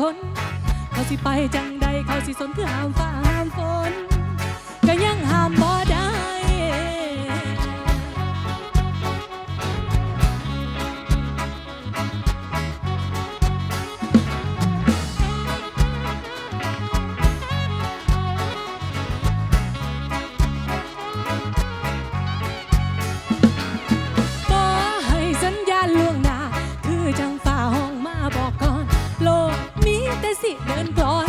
คน เขาสิไปจังใดเขาสิสนคือห้ามฟ้าห้ามฝน สิเดินพรอ